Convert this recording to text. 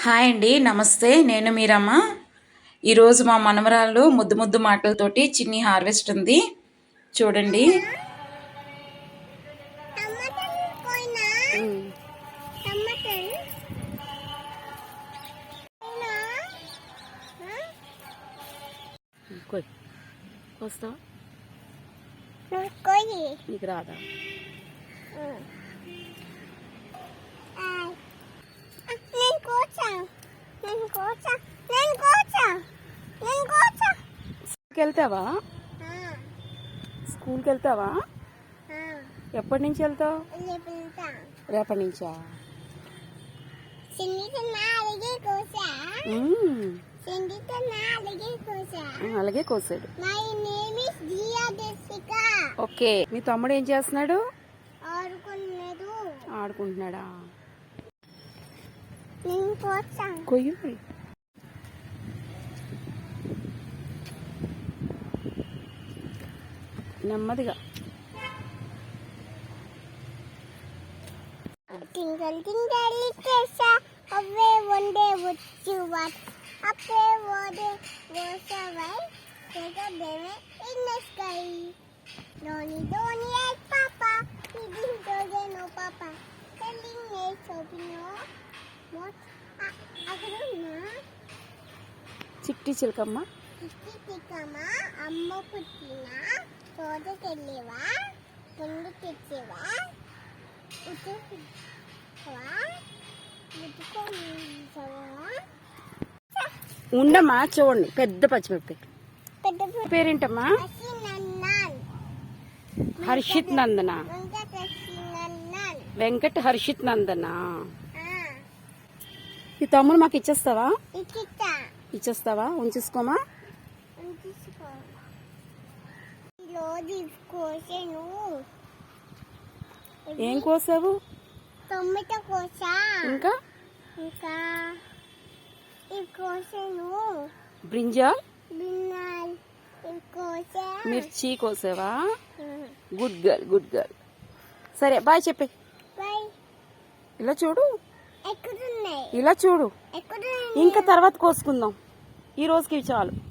Hi అండి నమస్తే నేను మీరమ్మ ఈరోజు మా మనమరాళ్ళు ముద్దు ముద్దు మాటలతోటి చిన్ని హార్వెస్ట్ ఉంది చూడండి వస్తా నీకు రాదా స్కూల్కి వెళ్తావా స్కూల్కి వెళ్తావా ఎప్పటి నుంచి వెళ్తావు? రేపటి నుంచా? అలాగే కోసాడు. My name is Jia Jessica okay మీ తమ్ముడు ఏం చేస్తున్నాడు ఆడుకున్నాడు ఆడుకుంటున్నాడా నేను కోచా కొయ్యి మరి. నెమ్మదిగా టింగల్ టింగల్ చేసా అవే వండే వచ్చు వాట్ అప్పే ఓడే వోసవై తెగదేమే in the sky Dhoni Dhoni ఏ చిట్టి చిలకమ్మ. అమ్మ పుట్టిన పుండు తెచ్చేవా ఉండమ్మా చూడండి పెద్ద పచ్చిమిరపకాయ. పేరేంటమ్మా? హర్షిత్ నందన? వెంకట్ హర్షిత్ నందన? ఈ తమ్ముడు మాకు ఇచ్చేస్తావా? ఇచ్చేస్తావా? ఉంచేసుకోమా? ఏం కోసావు? టొమాటో కోసా? ఇంకా? ఇంకా? కోసాను. బ్రింజాల్? కోసా? మిర్చి కోసావా? Good girl good girl. సరే బాయ్ చెప్పి. బై ఇలా చూడు. ఎక్కడున్నాయి ఇలా చూడు. ఇంకా తర్వాత కోసుకుందాం. ఈ రోజుకి చాలు.